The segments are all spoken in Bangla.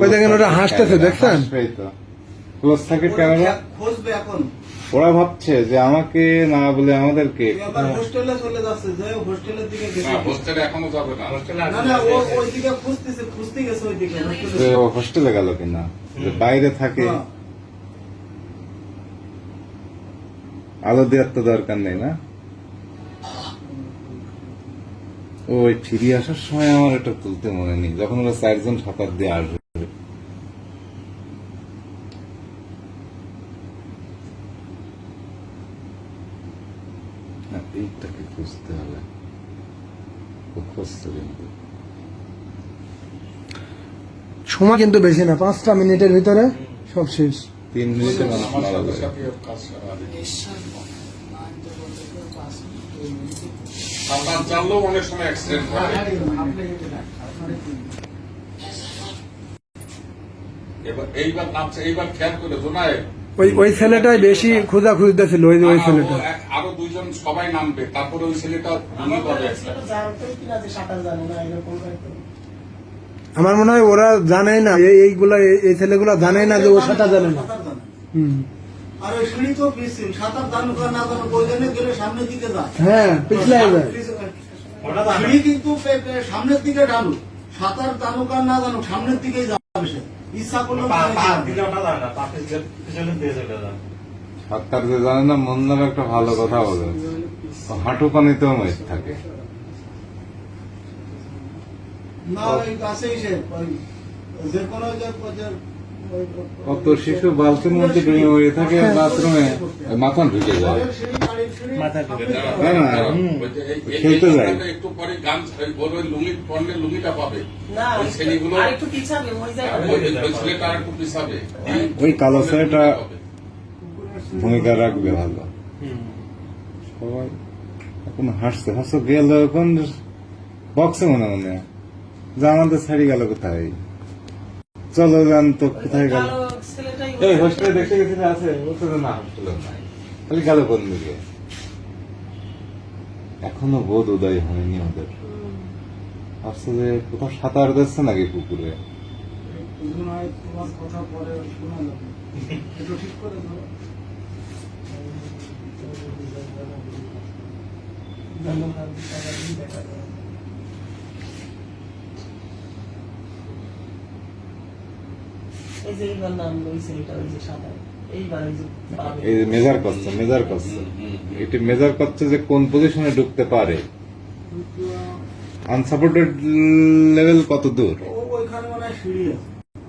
ওই দেখেন ওটা হাসতেছে, দেখছেন? ক্লোজ থাকে ক্যামেরা খুঁজবে এখন। ওরা ভাবছে যে আমাকে না বলে আমাদেরকে হোস্টেলে চলে যাচ্ছে যে হোস্টেলের দিকে গেছে না হোস্টেলে এখনও যাবে না। না না ও ওই দিকে খুঁজতেছে খুঁজতে গেছে ওই দিকে ও হোস্টেলে গেল কিনা? যে বাইরে থাকে। হ্যাঁ। আলো দেওয়ার তো দরকার নেই না? ওই ফিরে আসার সময় আমার এটা তুলতে মনে নেই যখন ওরা চারজন সাঁতার দিয়ে আসবে। এইটাকে খুঁজতে হবে খুঁজতে কিন্তু সময় কিন্তু বেশি না পাঁচটা মিনিটের ভিতরে সব শেষ। তিন মিনিটে মানুষ আমার মারা সাথে যায় সাথে কাজ করা সাঁতার জানলেও অনেক সময় অ্যাক্সিডেন্ট হয়। এবার এইবার নামছে এইবার খেয়াল করে জোনায় ওই ওই ছেলেটাই বেশি খোঁজা খুঁজতেছিল ওই যে ওই ছেলেটা। আরও দুইজন সবাই নামবে তারপরে ওই ছেলেটা ভূমি পাবে একটা। আমার মনে হয় ওরা জানেই না এই- এইগুলা এই- ছেলেগুলা জানেই না যে ও সাঁতার জানে না। হুম। আর ওই সিঁড়ি তো পিছিয়ে সাঁতার জানুক না জানুক ওই গেলে সামনের দিকে যায় হ্যাঁ পিছলে যায় সিঁড়ি কিন্তু পে- পে- সামনের দিকে ঢালু সাঁতার জানুক আর না জানুক সামনের দিকেই যাবে সে। ইচ্ছা করলে সাঁতার যে জানে না মন্দার একটা ভালো কথা বলে। হাঁটু পানিতেও মেঘ থাকে। কত শিশু বালতির মধ্যে ডুবে মরে থাকে বাথরুমে মাথা ঢুকে যায়। না, না, খেলতে যায়। একটু পরে গান ওই লুঙ্গি পরলে লুঙ্গিটা পাবে। ওই ছেলেগুলো আর একটু পিছাবে ওই ওই জায়গায় ওই ছেলেটা একটু পিছাবে। ওই কালো ছেলেটা ভূমিকা রাখবে ভালো। সবাই এখন হাসছে হাসছে গেল এখন বক্সে মনে মনে। যে আমাদের ছাড়ি গেল কোথায়? চলো যান তো কোথায় গেল? এই হোস্টেলে দেখতে গেছিলে আছে বলছে না হোস্টেলে নাই খালি গেল কোন দিকে এখনও বোধ উদয় হয়নি ওদের। ভাবছে যে কোথাও সাঁতার দিচ্ছে নাকি পুকুরে? তোমার কথা পরে শোনা যাবে। একটু ঠিক করে ধরো এই যে এইবার নাম ওই ছেলেটা ওই যে সাদা এইবার ওই যে পাবে। এই যে মেজার করছে মেজার করছে এটি মেজার করছে যে কোন পজিশনে ঢুকতে পারে আনসাপোর্টেড লেভেল কত দূর ওইখানে মানে সিঁড়ি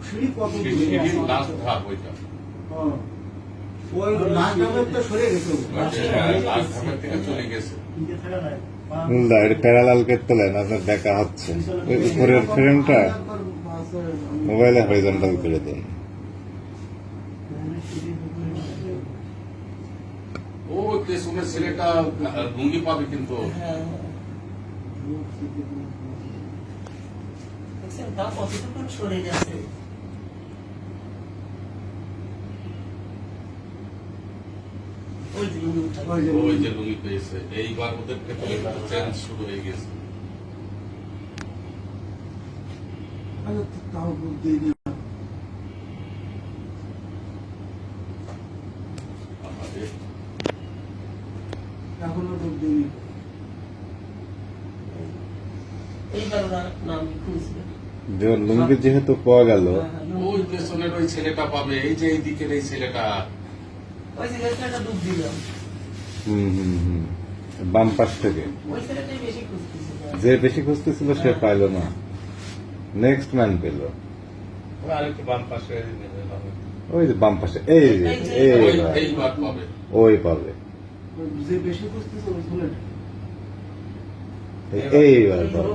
সিঁড়ি কত দূরে? লাস্ট ধাপ ওইটা হ্যাঁ। ওই লাস্ট ধাপের তো সরে গেছে ও। লাস্ট ধাপের থেকে চলে গেছে। বুঝলা এটা প্যারালাল করতে লেন আপনার দেখা হচ্ছে। ওই উপরের ফ্রেমটা মোবাইলে হরিজন্টাল করে দেন। ও ছেলেটা লুঙ্গি পাবে কিন্তু। হ্যাঁ। কতটুকু সরে গেছে? ওই যে লুঙ্গি পেয়েছে এইবার ওদের ক্ষেত্রে চেঞ্জ শুরু হয়ে গেছে। তো। এইবার ওরা নাম লুঙ্গি যেহেতু পাওয়া গেল। ওই পেছনের ওই ছেলেটা পাবে এই যে এই দিকের এই ছেলেটা ওই যে ছেলেটা ডুব দিলাম হুম হুম হুম। বাম পাশ থেকে। যে বেশি খুঁজতেছিল সে পাইল না। নেক্সট ম্যান পেল। বাম পাশে ওই যে বাম পাশে এই যে এই ওই পাবে। ওই পাবে। ওই যে বেশি খুঁজতেছে ওই ছেলেটা। এই- এইবার পাবে ধরো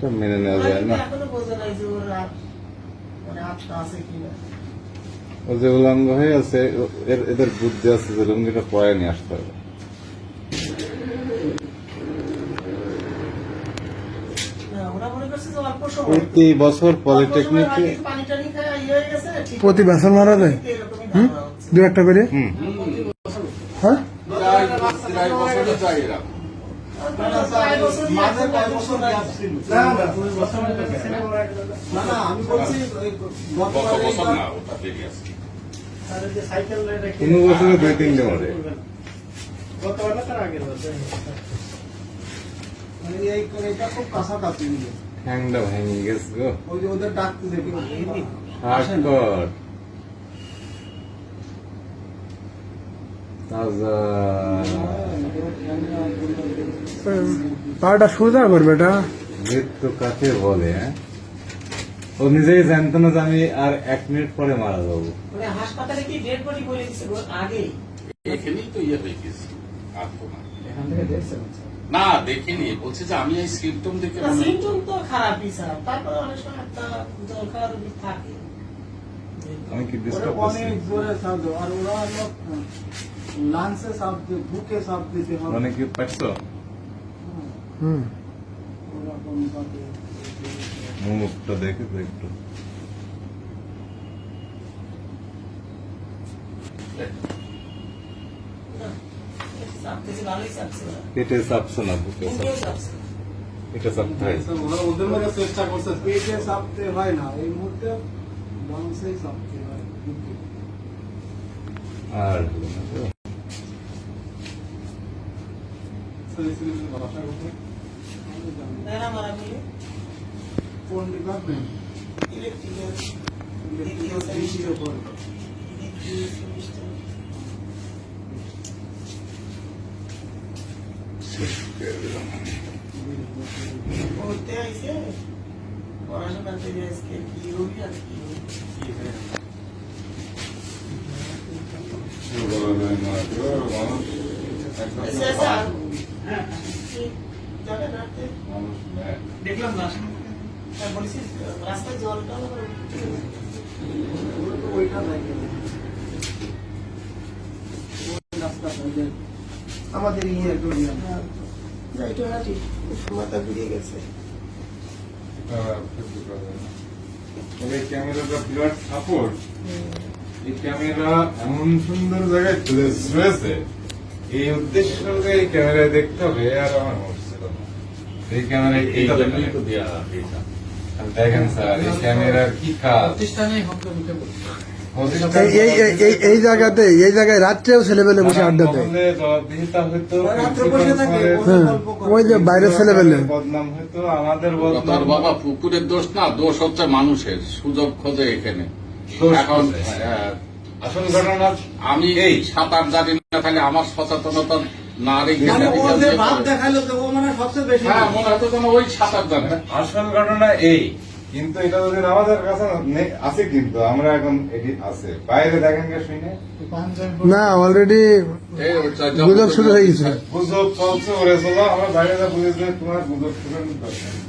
না মেনে নেওয়া যায় না। যে উলঙ্গ হয়ে আছে এদের বুদ্ধি আছে যে লুঙ্গিটা পরে নিয়ে আসতে হবে না, ওরা মনে করছে যে অল্প সময়। প্রতি বছর পলিটেকনিকে প্রতি বছর মারা যায় হুম? দু একটা করে? হ্যাঁ? বছর গতবার বছরে দুই তিনটে মানে এই খুব কাছাকাছি। ঠ্যাংটা ভেঙে গেছে গো ওই যে ওদের ডাকতে দেখি পাটা সোজা করবে এটা মৃত্যু কাকে বলে হ্যাঁ? ও নিজেই জানতো না যে আমি আর এক মিনিট পরে মারা যাব। হাসপাতালে কি ডেড বডি বলে দিচ্ছে গো, আগেই। এখানেই তো ইয়ে হয়ে গেছে আর তো না না দেখিনি। বলছে যে আমি এই সিমটম দেখে মনে সিমটম তো খারাপই স্যার তারপরে অনেক সময় একটা খাওয়ার থাকে। আমি কি ডিস্টার্ব করছি? অনেক জোরে শব্দ আর ওরা শব্দ বুকে শব্দ দিতে হবে। মানে কি হুম। মুখটা দেখে তো একটু। চাপতেছে ভালোই চাপছে ওরা পেটে চাপছো না বুকে বুকেও চাপছো চাপছে এটা চাপতে হয় ওরা ওদের মধ্যে চেষ্টা করছে। পেটে চাপতে হয় না। এই মুহূর্তে লাঞ্চেই চাপতে হয়। বুকে। আর হলো না তো। আমি জানি। এরা মারা গেলে। কোন ডিপার্টমেন্ট ইলেকট্রিক্যাল বিশির পড়াশোনা থেকে? দেখলাম না হ্যাঁ, রাস্তায় জল টল আবার উঠছে। ওইটা দেখে ওই রাস্তাটা ওই যে আমাদের ইয়ে হ্যাঁ। মাথা ঘুরিয়ে গেছে। এই ক্যামেরাটা বিরাট সাপোর্ট এই ক্যামেরা এমন সুন্দর জায়গায় রয়েছে এই উদ্দেশ্য এই ক্যামেরায় দেখতে হবে আর আমার না। এই ক্যামেরায় এই এইটা দেখেন স্যার এই ক্যামেরার কি কাজ? বলছে এই এই এই- এই এই জায়গাতে এই জায়গায় রাত্রেও ছেলেবেলে বসে আড্ডা দেয়। হ্যাঁ। ওই যে বাইরের ছেলেবেলে বদনাম হইতো আমাদের তার বাবা পুকুরের দোষ না দোষ হচ্ছে মানুষের সুযোগ খোঁজে এখানে। এখন হ্যাঁ, আসল ঘটনা আমি এই। সাঁতার জানি না তাহলে আমার সচেতনতা মানে মানে হ্যাঁ আসল ঘটনা এই কিন্তু এটা ওদের আমাদের কাছে নেই- আছে কিন্তু আমরা এখন এটি আছে। বাইরে দেখেন কে শুনে। না অলরেডি গুজব শুরু হয়ে গেছে। গুজব চলছে ওরে চলো আমরা বাইরে যা বুঝেছি তোমার গুজব শুরু।